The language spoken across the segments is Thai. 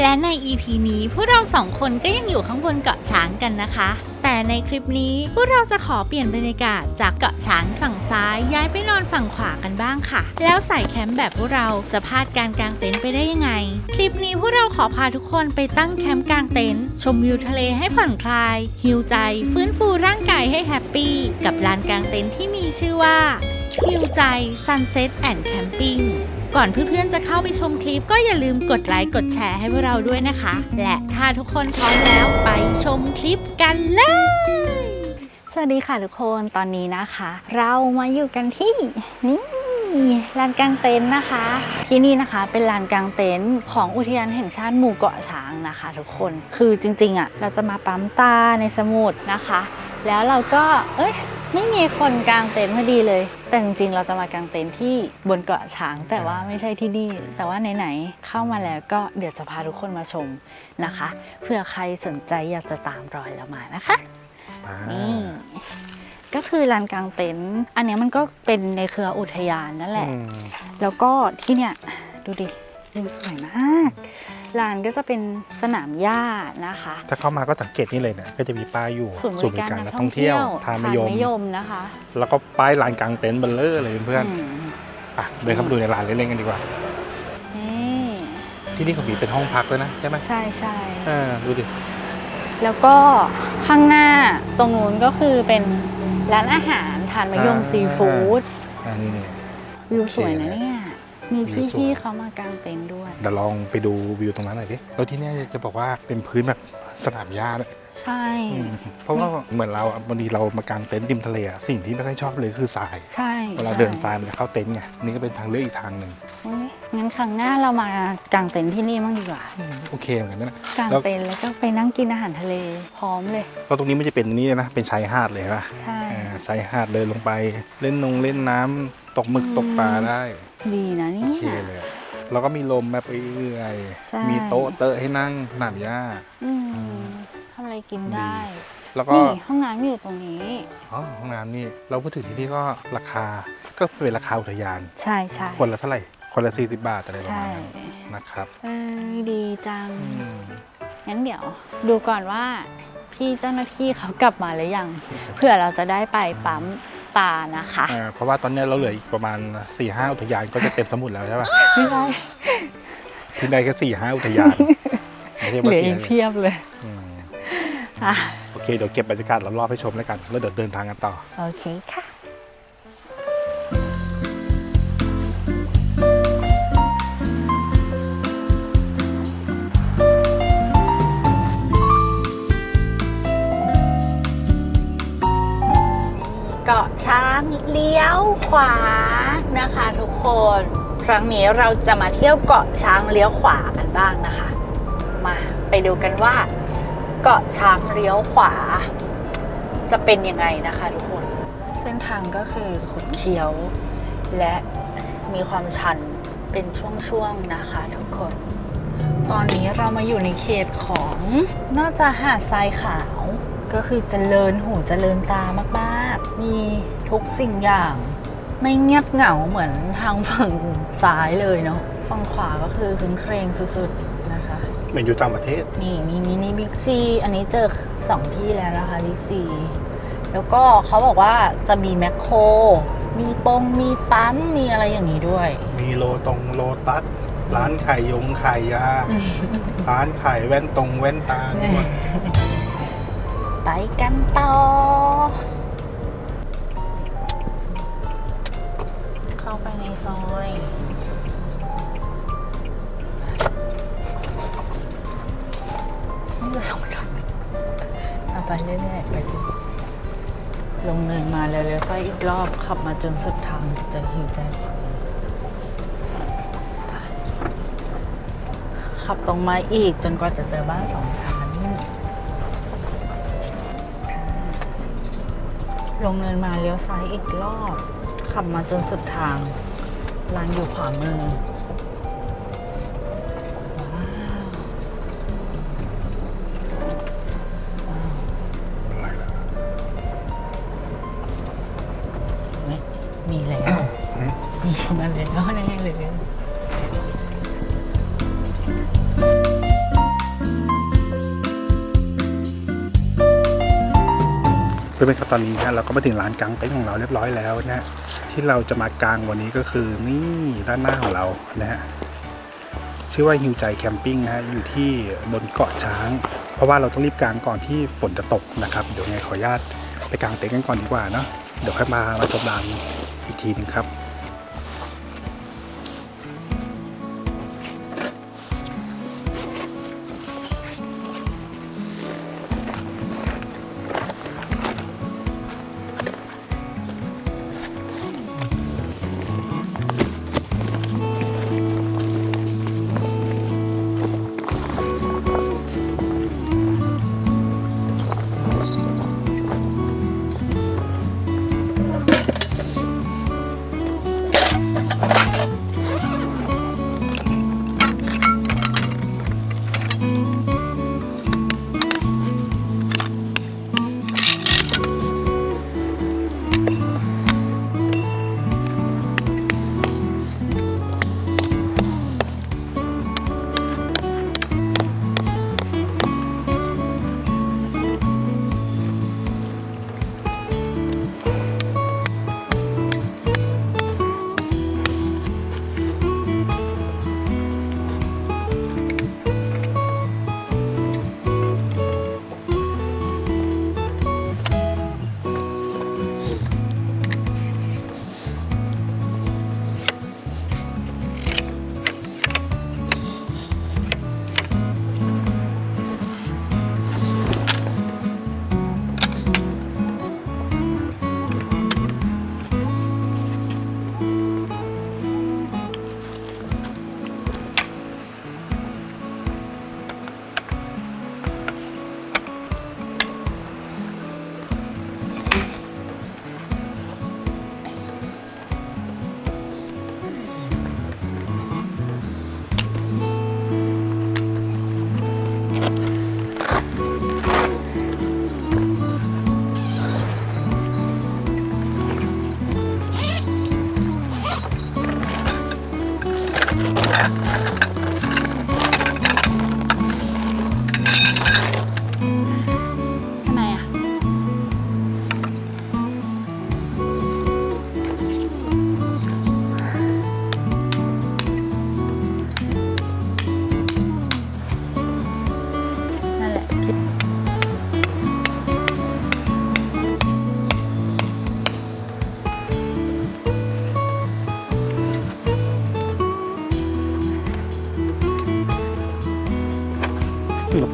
และใน EP นี้พวกเราสองคนก็ยังอยู่ข้างบนเกาะช้างกันนะคะ แต่ในคลิปนี้พวกเราจะขอเปลี่ยนบรรยากาศจากเกาะช้างฝั่งซ้ายย้ายไปนอนฝั่งขวากันบ้างค่ะ แล้วใส่แคมป์แบบพวกเราจะพลาดการกางเต็นท์ไปได้ยังไง คลิปนี้พวกเราขอพาทุกคนไปตั้งแคมป์กางเต็นท์ชมวิวทะเลให้ผ่อนคลายฮิวใจ ฟื้นฟูร่างกายให้แฮปปี้กับลานกางเต็นท์ที่มีชื่อว่าฮิวใจ Sunset and Camping ก่อนเพื่อนๆจะเข้าไปชมคลิปก็อย่าลืมกดไลค์กดแชร์ให้พวกเราด้วยนะคะ และถ้าทุกคนพร้อมแล้วไปชมคลิปกันเลย สวัสดีค่ะทุกคนตอนนี้นะคะ เรามาอยู่กันที่นี่ลานกลางเต็นท์นะคะ ที่นี่นะคะเป็นลานกลางเต็นท์ของอุทยานแห่งชาติหมู่เกาะช้างนะคะ ทุกคนคือจริงๆอะเราจะมาปั๊มตาในสมุทรนะคะ แล้วเราก็เอ้ย ไม่มีคนกางเต็นท์พอดีเลย แต่จริงๆ เราจะมากางเต็นท์ที่บนเกาะช้าง แต่ว่าไม่ใช่ที่นี่ แต่ว่าไหนๆ เข้ามาแล้วก็เดี๋ยวจะพาทุกคนมาชมนะคะเผื่อใครสนใจอยากจะตามรอยเรามานะคะ นี่ ก็คือลานกลางเต็นท์อันเนี้ยมันก็เป็นในเครืออุทยานนั่นแหละ แล้วก็ที่เนี่ยดูดิวิวสวยมาก ลานก็จะเป็นสนามหญ้านะคะ ถ้าเข้ามาก็สังเกตนี่เลยเนี่ยก็จะมีป้ายอยู่ศูนย์บริการนักนักท่ท่อองงเที่เที่ยยววทานมะยมยมนะคะ แล้วก็ป้ายลานกลางเต็นท์เบลเลอร์เลยเพื่อนอืมๆอะเดินเข้าไปดูในร้านเล่นๆกันดีกว่านี่ที่นี่ของบีเป็นห้องพักด้วยนะใช่ไหมใช่ใช่เออดูดิแล้วก็ข้างหน้าตรงนู้นก็คือเป็นร้านอาหารทานมะยมซีฟู้ดอันนี้นี่วิวสวยนะเนี่ย มีวิวสวยพี่ๆเขามากางเต็นท์ด้วย เดี๋ยวลองไปดูวิวตรงนั้นหน่อยดิแล้วที่เนี่ยจะบอกว่าเป็นพื้นแบบสนามหญ้าด้วยใช่ อืมเพราะว่าเหมือนเราอะบางทีเรามากางเต็นท์ริมทะเลอะสิ่งที่ไม่ค่อยชอบเลยคือทราย ใช่เวลาใช่เดินทรายมันจะเข้าเต็นท์ไง นี่ก็เป็นทางเลือกอีกทางหนึ่งโอ้ยงั้นครั้งหน้าเรามากางเต็นท์ที่นี่บ้างดีกว่า โอเคเหมือนกันนะ กางแล้ว เต็นท์แล้วก็ไปนั่งกินอาหารทะเลพร้อมเลย เพราะตรงนี้มันจะเป็นนี่นะ เป็นชายหาดเลยป่ะใช่ อ่าชายหาดเดินลงไป เล่นนงเล่นน้ำตกหมึกตกปลาได้ ดีนะเนี่โอยเคเลยแล้วก็มีลมแบบเอื่อยใช่ ๆมีโต๊ะเตอะให้นั่งสนามหญ้า อืมทำอะไรกินได้แล้วก็ นี่ห้องน้ำอยู่ตรงนี้ อ๋อห้องน้ำนี่เราพูดถึงที่นี่ก็ราคาก็เป็นราคาอุทยาน ใช่ใช่คนละเท่าไหร่ คนละ 40 บาทอะไรประใช่มาณนั้นนะครับเออดีจัง อืมงั้นเดี๋ยว ดูก่อนว่า พี่เจ้าหน้าที่เขากลับมาหรือยังเพื่อเราจะได้ไปปั๊ม ตานะคะ อ่าเพราะว่าตอนนี้เราเหลืออีกประมาณ4ี่ห้าอุทยานก็จะเต็มสมุดแล้วใช่ป่ะไม่ได้ที่ใดก็สี่ห้าอุทยานไม่ใช่เหว่าลือเสีอียกเพียบเลยอืมอะโอเคเดี๋ยวเก็บบรรยากาศรอบๆให้ชมแล้วกัน แล้วเดี๋ยวเดินทางกันต่อ โอเคค่ะาะช้างเลี้ยวขวานะคะทุกคน ครั้งนี้เราจะมาเที่ยวเกาะช้างเลี้ยวขวากันบ้างนะคะ มาไปดูกันว่า เกาะช้างเลี้ยวขวา จะเป็นยังไงนะคะทุกคน เส้นทางก็คือขดเคี้ยว และมีความชันเป็นช่วงๆนะคะทุกคน ตอนนี้เรามาอยู่ในเขตของน่าจะหาดทรายขาว ก็คือเจริญหูเจริญตามากๆ มีทุกสิ่งอย่าง ไม่เงียบเหงาเหมือนทางฝั่งซ้ายเลยเนาะฝั่งขวาก็คือคืนเครงสุดๆนะคะ เหมือนอยู่ต่างประเทศ นี่มีมินิบิ๊กซีอันนี้เจอสองที่แล้วนะคะบิ๊กซีแล้วก็เขาบอกว่าจะมีแมคโคร มีปงมีปั๊มมีอะไรอย่างนี้ด้วย มีโลตรงโลตัสร้านขายยงขายยา ร้านขายแว่นตรงแว่นตาด้วย ไปกันต่อ เข้าไปในซอยนี่ก็สองชั้นเอาไปเรื่อยๆไปเรื่อยๆลงเนินมาแล้วเลี้ยวซ้ายอีกรอบ ขับมาจนสุดทางจะเจอหิวใจ ขับตรงมาอีกจนกว่าจะเจอบ้านสองชั้น ลงเนินมาเลี้ยวซ้ายอีกรอบ ขับมาจนสุดทางร้านอยู่ขวามือ ตอนนี้นะเราก็มาถึงร้านกางเต็นท์ของเราเรียบร้อยแล้วนะฮะที่เราจะมากางวันนี้ก็คือนี่ด้านหน้าของเรานะฮะชื่อว่าฮิวใจแคมปิ้งนะฮะอยู่ที่บนเกาะช้าง เพราะว่าเราต้องรีบกางก่อนที่ฝนจะตกนะครับเดี๋ยวไงขออนุญาตไปกางเต็นท์กันก่อนดีกว่าเนาะเดี๋ยวค่อยมามาชมร้านอีกทีหนึงครับ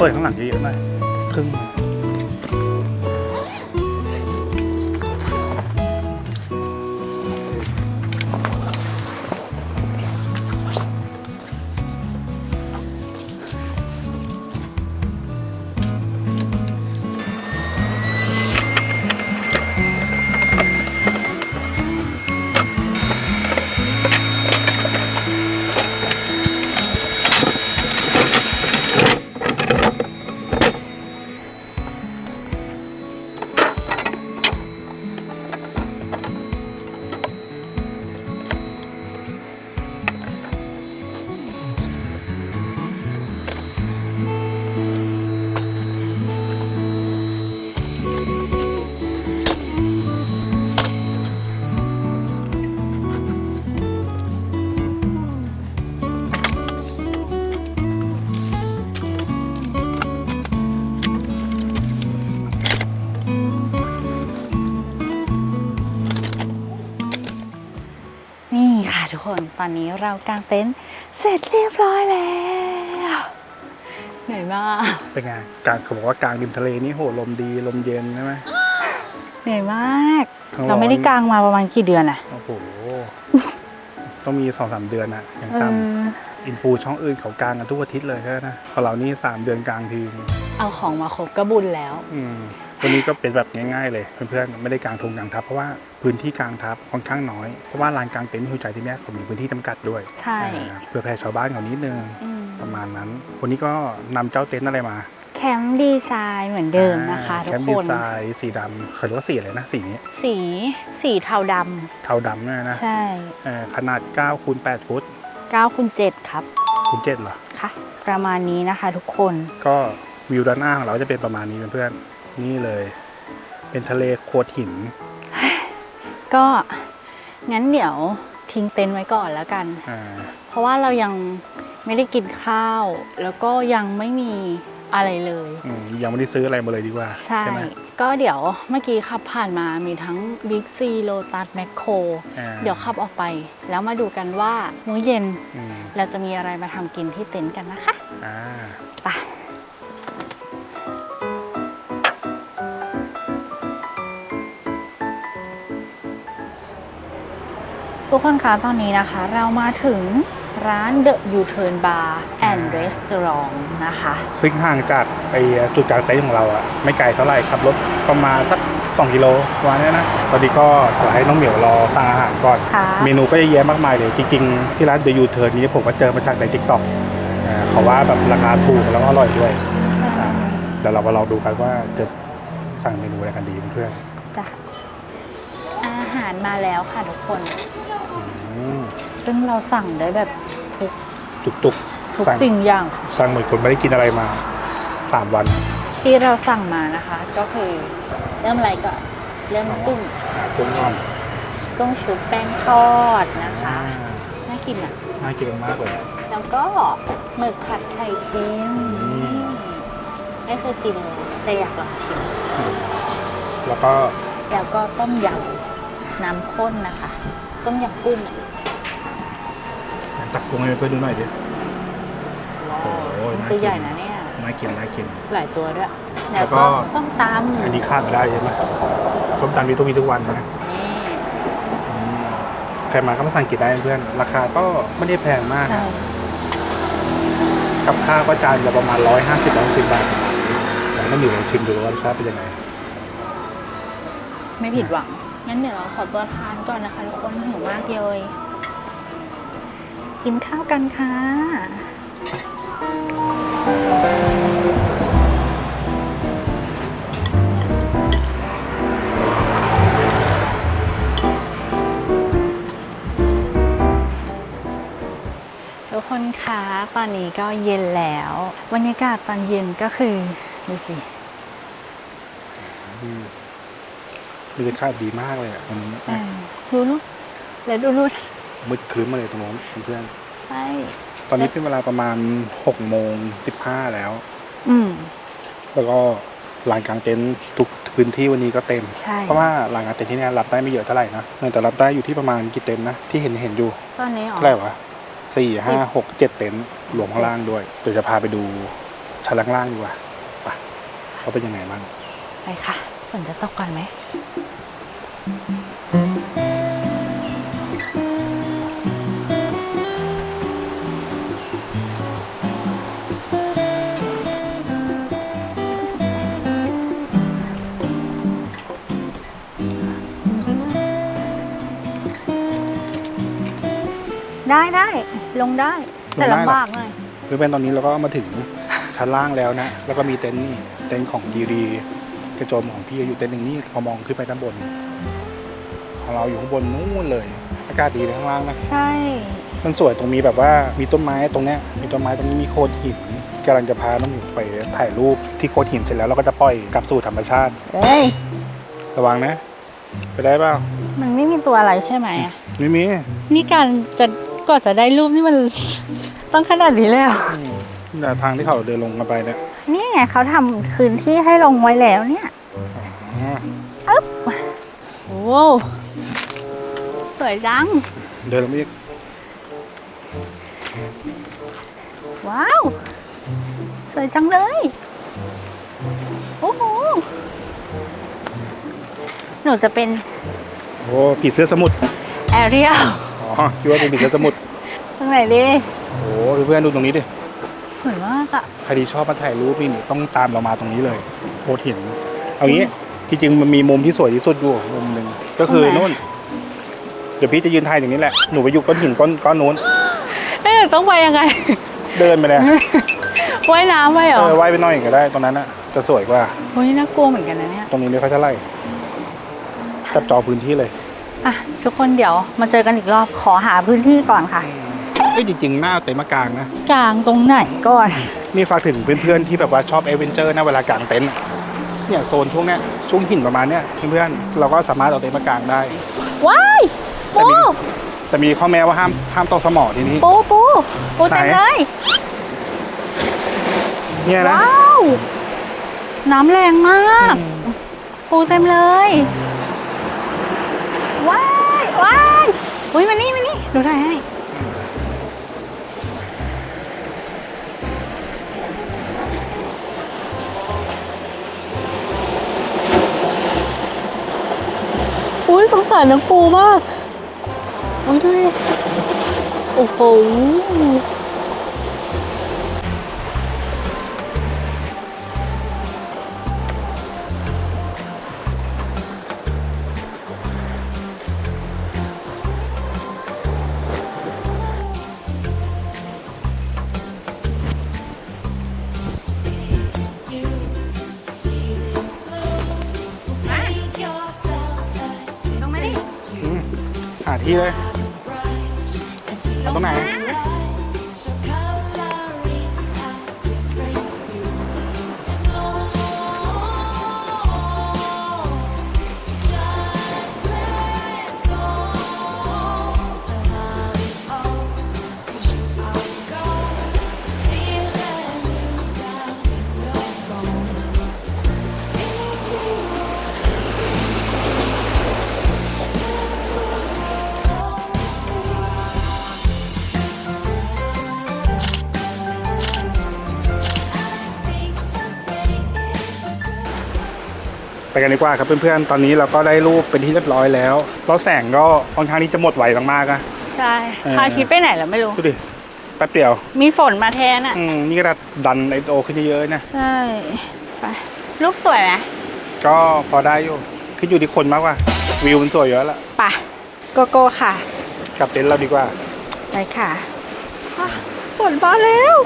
เปิดข้างหลังเยอะๆหน่อย อนนี้เรากางเต็นท์เสร็จเรียบร้อยแล้วเหนื่อยมากเป็นไงกลางเขาบอกว่ากลางริมทะเลนี่โหลมดีลมเย็นใช่ไหมเหนื่อยมาก ทั้งร้อนเราไม่ได้กางมาประมาณกี่เดือนอะโอ้โห ต้องมีสองสามเดือนอะอย่างเอต่อำอินฟูช่องอื่นเขากลางกันทุกอาทิตย์เลยใช่ไหมของเรานี่สามเดือนกลางทีเอาของมาครบก็บุญแล้ว อืมวันนี้ก็เป็นแบบง่ายๆเลยเพื่อนๆไม่ได้กลางทงกลางทับเพราะว่า พื้นที่กลางทับค่อนข้างน้อย เพราะว่าลานกลางเต็นท์ฮิวใจที่เนี้ยเขามีพื้นที่จำกัดด้วยใช่อ่าเพื่อแผ่ชาวบ้านเขานิดนึงอืมประมาณนั้น วันนี้ก็นำเจ้าเต็นท์อะไรมาแคมป์ดีไซน์เหมือนเดิมนะคะอ่าทุแคกมป์คดีนไซน์สีดำเขาเรียกว่าสีอะไรนะสีนี้ สีสีเทาดเทาดำเนี่ยนะำใช่เอ่อขนาด9คูณ8ฟุต9คูณ7ครับคูณ7เหรอค่ะประมาณนี้นะคะทุกคนก็วิวด้านหน้าของเราจะเป็นประมาณนี้เพื่อนๆนี่เลย เป็นทะเลโคดหิน ก็งั้นเดี๋ยวทิ้งเต็นท์ไว้ก่อนแล้วกัน อ่าเพราะว่าเรายังไม่ได้กินข้าว แล้วก็ยังไม่มีอะไรเลย อืมยังไม่ได้ซื้ออะไรมาเลยดีกว่าใช่ ไหมก็เดี๋ยวเมื่อกี้ขับผ่านมามีทั้ง Big C Lotus Macro อ่าเดี๋ยวขับออกไป แล้วมาดูกันว่ามื้อเย็นอืมเราจะมีอะไรมาทำกินที่เต็นท์กันนะคะ อ่า ทุกคนคะตอนนี้นะคะเรามาถึงร้าน The U-Turn Bar and Restaurant นะคะ ซึ่งห่างจากไอจุดกลางเต็นท์ของเราอะไม่ไกลเท่าไหร่ขับรถประมาณสัก2กิโลประมาณนี้นะตอนนี้ก็ขอให้น้องเหมียวรอสั่งอาหารก่อน ค่ะ เมนูก็เยอะแยะมากมายเลย จริงๆ ที่ร้าน The U Turn นี้ผมก็เจอมาจากใน TikTok อ่าเขาว่าแบบราคาถูกแล้วก็อร่อยด้วยอ่าเดี๋ยวเรามาลองดูกันว่าจะสั่งเมนูอะไรกันดีเพื่อน จ้ะอาหารมาแล้วค่ะทุกคนๆอืมซึ่งเราสั่งได้แบบทุกตุกทุกๆสั่งสิ่งอย่างสั่งเหมือนคนไม่ได้กินอะไรมา3วัน ที่เราสั่งมานะคะ ก็คือเริ่มอะไรก่อนเริ่มกุ้งกุ้งอ่อนกุ้งชุบแป้งทอดนะคะอ่าน่ากินอะน่ากินมากเลยแล้วก็หมึกผัดไข่เค็มอืมไม่เคยกินเลยแต่อยากลองชิมแล้วก็แล้วก็ต้มยำ น้ำข้นนะคะ ต้มยำกุ้งตักกุ้งให้เพื่อนดูหน่อยดิโอ้โหน่ากินตัวใหญ่นะเนี่ยน่ากินน่ากินหลายตัวด้วยแล้แล้ววก็ก็ส้มตำอันนี้ขาดไม่ได้ใช่ไหมต้มตำมีทุกวีทุกวันนะนี่ใครมาก็มาสั่งกินได้เพื่อน ราคาก็ไม่ได้แพงมากใช่กับข้าวก็จานละประมาณร้อยห้าสิบร้อยสิบบาทประมาณนี้แต่ต้องอยู่ลองชิมดูว่ารสชาติเป็นยังไง ไม่ผิดหวัง งั้นเดี๋ยวเราขอตัวทานก่อนนะคะ ทุกคนหิวมากเลย กินข้าวกันค่ะทุกคนคะตอนนี้ก็เย็นแล้วบรรยากาศตอนเย็นก็คือ ดูสิ บรรยากาศดีมากเลยอะวันนี้เออดูนู่นแล้วดูนู่นมืดครึ้มมาเลยตรงโน้นเพื่อนใช่ตอนนี้เป็นเวลาประมาณหกโมงสิบห้าแล้ว อืม แล้วก็ลานกลางเต็นท์ทุกพื้นที่วันนี้ก็เต็ม ใช่ เพราะว่าลานกลางเต็นท์ที่เนี่ยรับได้ไม่เยอะเท่าไหร่นะแต่รับได้อยู่ที่ประมาณกี่เต็นท์นะที่เห็นเห็นอยู่ตอนนี้เหรอเท่าไหร่วะสี่ห้าหกเจ็ดเต็นท์รวมข้างล่างด้วยเดี๋ยวจะพาไปดูชั้นล่างๆดีกว่าไปเขาเป็นยังไงบ้าง ไปค่ะ ฝนจะตกก่อนไหม ได้ได้ลงได้ แต่ลำบากหน่อยเพื่อนๆตอนนี้เราก็มาถึงชั้นล่างแล้วนะ แล้วก็มีเต็นท์นี่ เต็นท์ของดีดี กระโจมของพี่อยู่เต็นท์หนึ่งนี่พอมองขึ้นไปด้านบน ของเราอยู่ข้างบนนู้นเลย อากาศดีเลยข้างล่างนะใช่ มันสวยตรงมีแบบว่ามีต้นไม้ตรงเนี้ยมีต้นไม้ตรงนี้มีโขดหินกำลังจะพาน้องหมิวไปถ่ายรูปที่โขดหินเสร็จแล้วเราก็จะปล่อยกลับสู่ธรรมชาติ เอ้ย ระวังนะ ไปได้เปล่ามันไม่มีตัวอะไรใช่ไหมอะไม่มีนี่การจะก็จะได้รูปนี่มัน ต้องขนาดนี้เลยเหรออืม แต่ทางที่เขาเดินลงกันไปเนี่ยนี่ไงเขาทำพื้นที่ให้ลงไว้แล้วเนี่ยอ๋อโอ้สวยจัง เดินลงไปอีก ว้าว สวยจังเลย โอ้โห หนูจะเป็น โอ้ผีเสื้อสมุทรแอเรียล อ๋อคิดว่าเป็นผีเสื้อสมุทรตรงไหนดีโอ้เพื่อนๆดูตรงนี้ดิ สวยมากอะใครที่ชอบมาถ่ายรูปนี่ต้องตามเรามาตรงนี้เลยโคตรหินเอางี้ที่จริงมันมีมุมที่สวยที่สุดอยู่มุมหนึ่งก็คือนู่น เดี๋ยวพี่จะยืนถ่ายตรงนี้แหละหนูไปอยู่ก้อนหินก้อนก้อนนู้นเอ๊ะต้องไปยังไง เดินไปเลยว่ายน้ำไปเหรเอออว่ายไปหน่อยก็ได้ตรงนั้นน่ะจะสวยกว่าโอ้ยน่ากลัวเหมือนกันนะเนี่ยตรงนี้ไม่ค่อยเท่าไหร่จับจองพื้นที่เลยอะทุกคนเดี๋ยวมาเจอกันอีกรอบขอหาพื้นที่ก่อนค่ะ เอ้ยจริง ๆ หน้าเต็นท์มากลางนะ กลางตรงไหนก่อน นี่ฝากถึงเพื่อนๆที่แบบว่าชอบเอเวนเจอร์นะเวลากางเต็นท์อะเนี่ยโซนช่วงเนี้ยช่วงหินประมาณเนี้ยเพื่อนๆเราก็สามารถเอาเต็นท์มากางได้ ว้ายแต่ปูมี แต่มีข้อแม้ว่าห้ามห้ามตกสมอทีนี้ปูปูปูเต็มไหน เลย เนี่ยนะว้าว น้ำแรงมาก ปูเต็มเลย ว้าย ว้าย อุ้ยมานี่มานี่ดูได้ให้ารน้องปูมาก โอ้ยดูดิโอ้โห กันดีกว่าครับเพื่อนๆ ตอนนี้เราก็ได้รูปเป็นที่เรียบร้อยแล้วแล้วแสงก็ค่อนข้างที่จะหมดไวมากๆอะ ใช่เออ พาคิดไปไหนแล้วไม่รู้ ดูดิแป๊บเดียวมีฝนมาแทนอะ อืมนี่ก็ดันไอโอขึ้นเยอะๆนะ ใช่ ไป รูปสวยไหมก็พอได้อยู่ขึ้นอยู่ที่คนมากกว่า วิวมันสวยเยอะแล้วไปโกโก้ค่ะ กลับเต็นท์เราดีกว่า ไปค่ะอะฝนมาแล้ว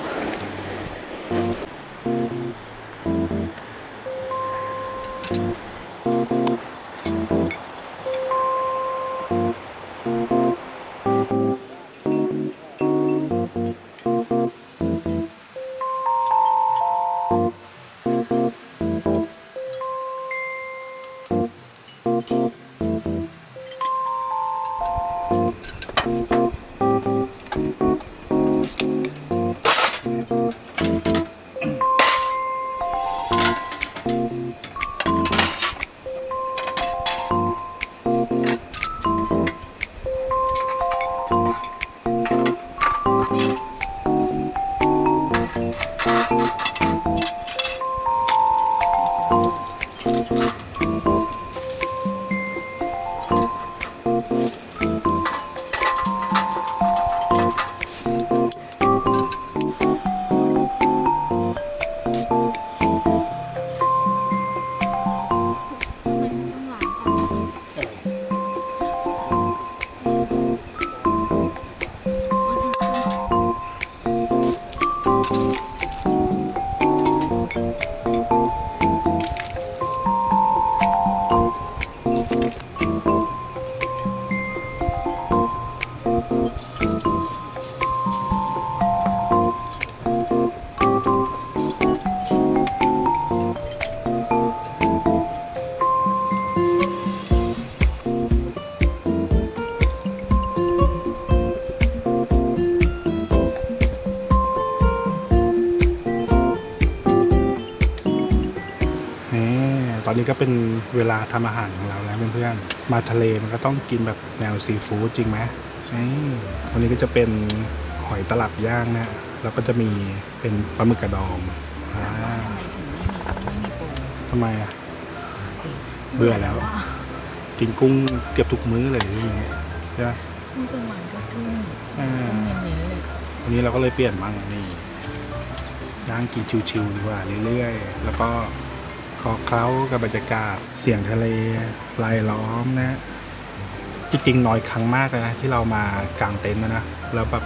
นนี้ก็เป็นเวลาทำอาหารของเราแล้วเพื่อนๆ มาทะเลมันก็ต้องกินแบบแนวซีฟู้ดจริงไหมใช่วันนี้ก็จะเป็นหอยตลับย่างนะแล้วก็จะมีเป็นปลาหมึกกระดองอ่าทำไมอะเบื่อแล้ว กินกุ้งเกือบทุกมื้อเลยใช่ไหมใช่ไหมซึ่งกลางวันก็ขึ้นอ่าเน้นๆเลยวันนี้เราก็เลยเปลี่ยนบ้างนี่ย่างกินชิวๆดีกว่าเรื่อยๆ แล้วก็ข อเคล้ากับบรรยากาศเสียงทะเลรายล้อมนะจริงๆน้อยครั้งมากเลยนะที่เรามากางเต็นท์นะนะแล้วแบบ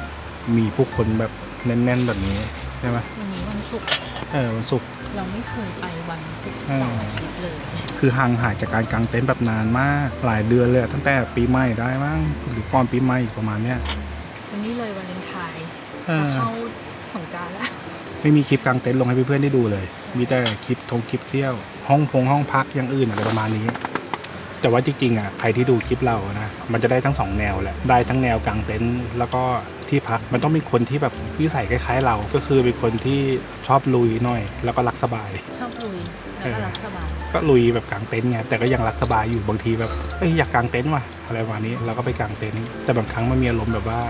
มีผู้คนแบบแน่นๆแบบนี้ใช่ไหมวันนี้วันศุกร์เออวันศุกร์เราไม่เคยไปวันศุกร์อืมเสาร์อาทิตย์เลย คือห่างหายจากการกางเต็นท์แบบนานมากหลายเดือนเลยอะตั้งแต่ปีใหม่ได้มั้งหรือก่อนปีใหม่อีกประมาณเนี้ยจะนี่เลยวันเลนไทน์เอจะอเข้าสงกรารแล้วไม่มีคลิปกางเต็นท์ลงให้เพื่อนๆได้ดูเลย มีแต่คลิปทงคลิปเที่ยว หห้องพงห้องพักอย่างอื่นอะไรประมาณนี้ แต่ว่าจริงๆอะใครที่ดูคลิปเรานะมันจะได้ทั้งสองแนวแหละได้ทั้งแนวกางเต็นท์แล้วก็ที่พักมันต้องเป็นคนที่แบบนิสัยคล้าย ๆ เราก็คือเป็นคนที่ชอบลุยหน่อย แล้วก็รักสบาย ชอบลุยแล้วก็รักสบาย ก็ลุยแบบกางเต็นท์ไงแต่ก็ยังรักสบายอยู่บางทีแบบเอ้ยอยากกางเต็นท์ว่ะอะไรประมาณนี้เราก็ไปกางเต็นท์แต่บางครั้งมันมีอารมณ์แบบว่า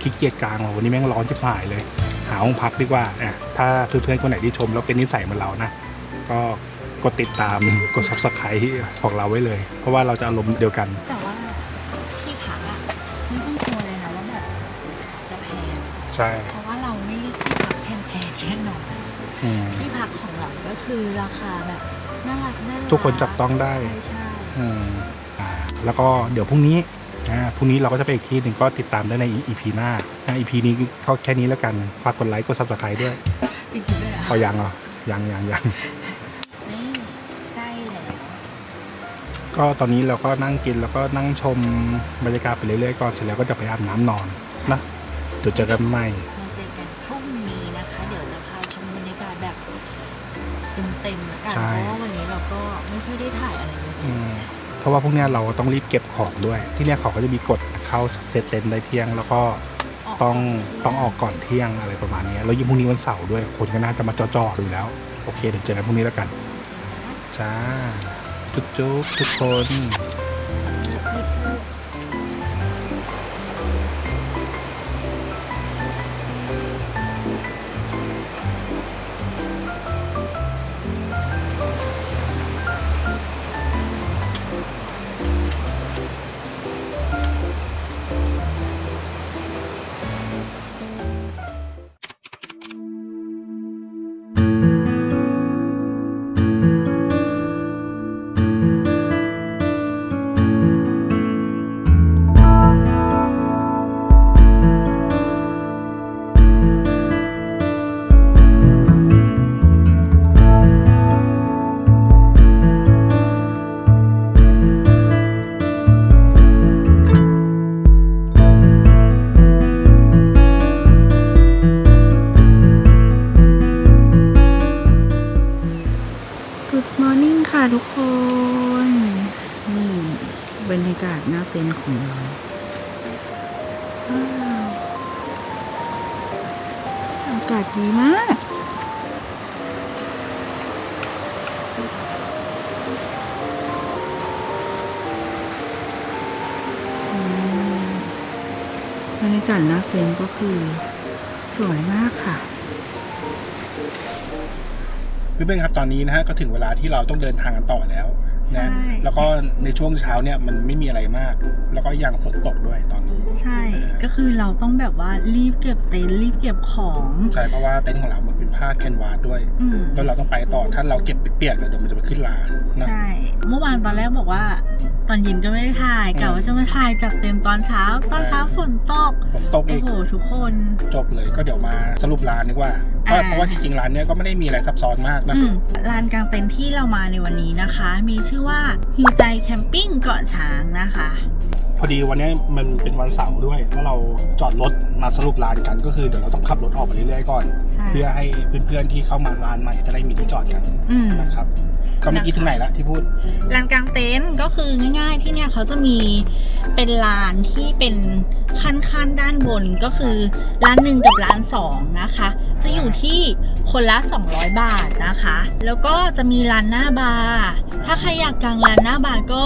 ขี้เกียจกางว่ะวันนี้แม่งร้อนจะหายเลย หาห้องพักดีกว่าอะถ้าเพื่อนๆคนไหนที่ชมแล้วเป็นนิสัยเหมือนเรานะก็ กดติดตามกด subscribe ของเราไว้เลย เพราะว่าเราจะอารมณ์เดียวกัน แต่ว่าที่พักอะไม่ต้องกลัวเลยนะว่าแบบจะแพงใช่เพราะว่าเราไม่เลือกที่พักแพงๆแน่นอนอืมที่พักของเราก็คือราคาแบบน่ารักน่ารักทุกคนจับต้องได้ ใช่ใช่อืมอ่าแล้วก็เดี๋ยวพรุ่งนี้อ่าพรุ่งนี้เราก็จะไปอีกที่หนึ่งก็ติดตามได้ใน EP หน้าอ่า EP นี้ก็แค่นี้แล้วกัน ฝากกดไลค์กด subscribe ด้วยจริงๆด้วยอะพอยังเหรอยังยังยัง ก็ตอนนี้เราก็นั่งกินแล้วก็นั่งชมบรรยากาศไปเรื่อยๆก่อนเสร็จแล้วก็จะไปอาบน้ำนอนนะเดี๋ยวเจอกันใหม่ มาเจอกันพรุ่งนี้นะคะ เดี๋ยวจะพาชมบรรยากาศแบบเต็มๆแล้วกันใช่ เพราะว่าวันนี้เราก็ไม่ค่อยได้ถ่ายอะไรเลยอืมเพราะว่าพวกเนี้ยเราต้องรีบเก็บของด้วย ที่เนี้ยเขาก็จะมีกฎเข้าเซตเต็นท์ได้เที่ยง แล้วก็ต้องต้องออกก่อนเที่ยงอะไรประมาณเนี้ยแล้วยิ่งพรุ่งนี้วันเสาร์ด้วยคนก็น่าจะมาจ่อๆดูแล้ว โอเคเดี๋ยวเจอกันพรุ่งนี้แล้วกันจ้า จุ๊บจุ๊บทุกคน เพื่อนๆครับตอนนี้นะฮะก็ถึงเวลาที่เราต้องเดินทางกันต่อแล้วใช่นะแล้วก็ในช่วงเช้าเนี่ยมันไม่มีอะไรมาก แล้วก็ยังฝนตกด้วยตอนนี้ ใช่ก็คือเราต้องแบบว่ารีบเก็บเต็นท์รีบเก็บของใช่เพราะว่าเต็นท์ของเรามันเป็นผ้าแคนวาสด้วยอืมแล้วเราต้องไปต่อถ้าเราเก็บเปียกๆเดี๋ยวมันจะไปขึ้นลานะใช่ เมื่อวานตอนแรกบอกว่า ตอนเย็นก็ไม่ได้ถ่ายกะว่าจะมาถ่ายจัดเต็มตอนเช้า ตอนเช้าฝนตกฝนตกโอ้อีกโหทุกคนจบเลยก็เดี๋ยวมาสรุปร้านดีกว่า เพราะอ่าเพราะว่าจริงๆร้านเนี้ยก็ไม่ได้มีอะไรซับซ้อนมากนะอืมลานกลางเต็นท์ที่เรามาในวันนี้นะคะ มีชื่อว่าฮิวใจแคมปิ้งเกาะช้างนะคะ พอดีวันนี้มันเป็นวันเสาร์ด้วยแล้วเราจอดรถมาสรุปร้านกันก็คือเดี๋ยวเราต้องขับรถออกไปเรื่อยๆก่อน ใช่เพื่อให้เพื่อนๆที่เข้ามาร้านใหม่จะได้มีที่จอดกันอืม นะครับก็เมื่อกี้ถึงไหนละที่พูด ลานกลางเต็นท์ก็คือง่าย ๆ ที่เนี่ยเขาจะมีเป็นลานที่เป็นขั้นๆด้านบนก็คือร้านหนึ่งกับร้านสองนะคะ จะอยู่ที่คนละ 200 บาทนะคะ แล้วก็จะมีร้านหน้าบาร์ถ้าใครอยากกางร้านหน้าบาร์ก็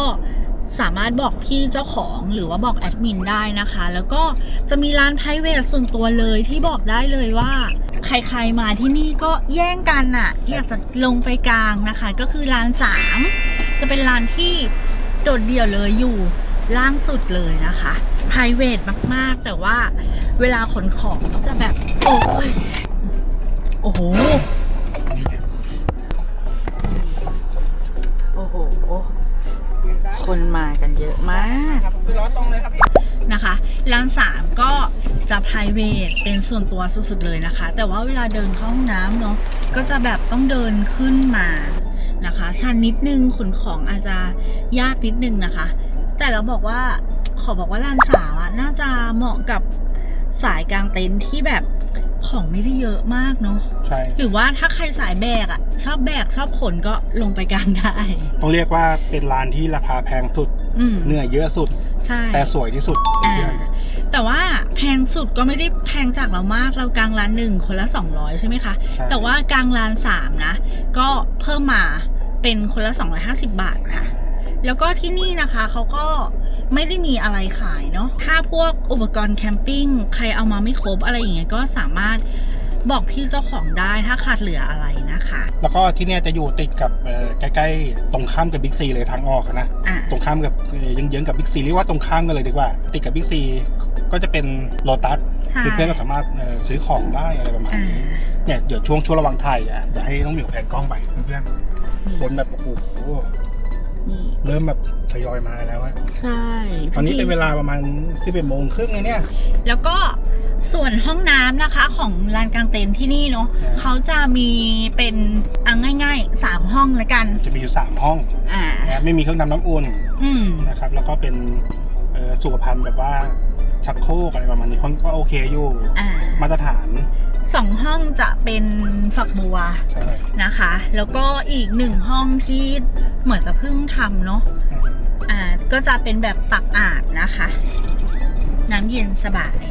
สามารถบอกพี่เจ้าของหรือว่าบอกแอดมินได้นะคะ แล้วก็จะมีร้าน p r i v a t ส่วนตัวเลยที่บอกได้เลยว่า ใครๆมาที่นี่ก็แย่งกันน่ะ อยากจะลงไปกลางนะคะ ก็คือร้านสามจะเป็นร้านที่โดดเดี่ยวเลยอยู่ล่างสุดเลยนะคะ p r i v a t มาก ๆ แต่ว่าเวลาขนของก็จะแบบ โอ้ยโอ้โห โอ้โห คนมากันเยอะมากคือล้อตรงเลยครับนะคะ ร้านสามก็จะ p r i v a t เป็นส่วนตัวสุดๆเลยนะคะ แต่ว่าเวลาเดินเข้าห้องน้ำเนาะก็จะแบบต้องเดินขึ้นมานะคะ ชันนิดนึงขนของอาจจะยากนิดนึงนะคะ แต่เราบอกว่าขอบอกว่าร้านสามอะน่าจะเหมาะกับสายกลางเต็นท์ที่แบบ ขของไม่ได้เยอะมากเนาะใช่ หรือว่าถ้าใครสายแบกอะ่ะชอบแบกชอบขนก็ลงไปกลางได้ ต้องเรียกว่าเป็นร้านที่ราคาแพงสุด อืมเหนื่อยเยอะสุด ใช่ แต่สวยที่สุด อ่าแต่ว่าแพงสุดก็ไม่ได้แพงจากเรามากเรากลางร้านหนึ่งคนละ 200 ใช่ไหมคะ ใช่ แต่ว่ากลางร้านสามนะก็เพิ่มมาเป็นคนละ 250 บาทค่ะ แล้วก็ที่นี่นะคะเขาก็ ไม่ได้มีอะไรขายเนาะถ้าพวกอุปกรณ์แคมปิ้งใครเอามาไม่ครบอะไรอย่างเงี้ยก็สามารถบอกพี่เจ้าของได้ถ้าขาดเหลืออะไรนะคะ แล้วก็ที่เนี่ยจะอยู่ติดกับเอ่อใกล้ๆตรงข้ามกับบิ๊กซีเลยทางออกอะนะอะตรงข้ามกับเอ่อยังเยื้องๆกับบิ๊กซีเรียกว่าตรงข้ามกันเลยดีกว่า ติดกับบิ๊กซีก็จะเป็นโลตัสใช่เพื่อนๆก็สามารถเอ่อซื้อของได้อะไรประมาณอ่านี้เนี่ยเดี๋ยวช่วงช่วงระหว่างถ่ายอะเดี๋ยวให้น้องหมิวแพนกล้องไปเพื่อนๆคนแบบโอ้โห นี่ เริ่มแบบทยอยมาแล้วอะใช่ตอนนี้เป็นเวลาประมาณ11โมงครึ่งเลยเนี่ย แล้วก็ส่วนห้องน้ำนะคะของลานกลางเต็นท์ที่นี่เนาะอ่าเขาจะมีเป็นอะง่ายๆสามห้องละกัน จะมีอยู่สามห้องอ่านะไม่มีเครื่องทำน้ำอุ่นอืมนะครับ แล้วก็เป็นเอ่อสุขภัณฑ์แบบว่าชักโครกอะไรประมาณนี้ค่อนก็โอเคอยู่อ่า มาตรฐานสองห้องจะเป็นฝักบัวใช่นะคะ แล้วก็อีกหนึ่งห้องที่เหมือนจะเพิ่งทำเนาะอ่าก็จะเป็นแบบตักอาบนะคะ น้ำเย็นสบาย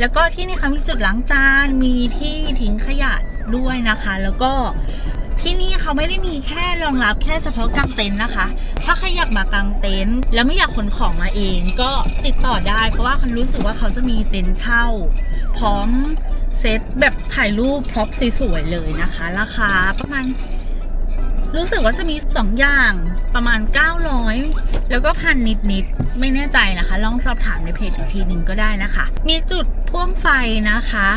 แล้วก็ที่นี่เขามีจุดล้างจานมีที่ทิ้งขยะด้วยนะคะ แล้วก็ ที่นี่เขาไม่ได้มีแค่รองรับแค่เฉพาะกางเต็นท์นะคะ ถ้าใครอยากมากางเต็นท์แล้วไม่อยากขนของมาเอง ก็ติดต่อได้ เพราะว่าเขารู้สึกว่าเขาจะมีเต็นท์เช่า พร้อมเซตแบบถ่ายรูปพร็อพสวยๆเลยนะคะ ราคาประมาณ รู้สึกว่าจะมี 2 อย่างประมาณ 900 แล้วก็พันนิดๆ ไม่แน่ใจนะคะ ลองสอบถามในเพจอีกทีหนึ่งก็ได้นะคะ มีจุดพ่วงไฟนะคะ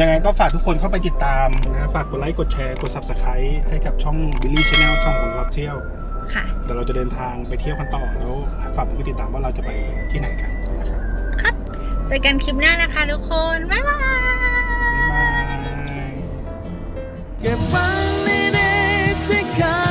ยังไงก็ฝากทุกคนเข้าไปติดตามนะฝากกดไลค์กดแชร์กด Subscribe ให้กับช่องบิลลี่ชาแนลช่องของลับเที่ยวค่ะเดี๋ยวเราจะเดินทางไปเที่ยวกันต่อแล้วฝากผู้ติดตามว่าเราจะไปที่ไหนกันนะครับครับเจอกันคลิปหน้านะคะทุกคน บ๊ายบาย เก็บไว้ God.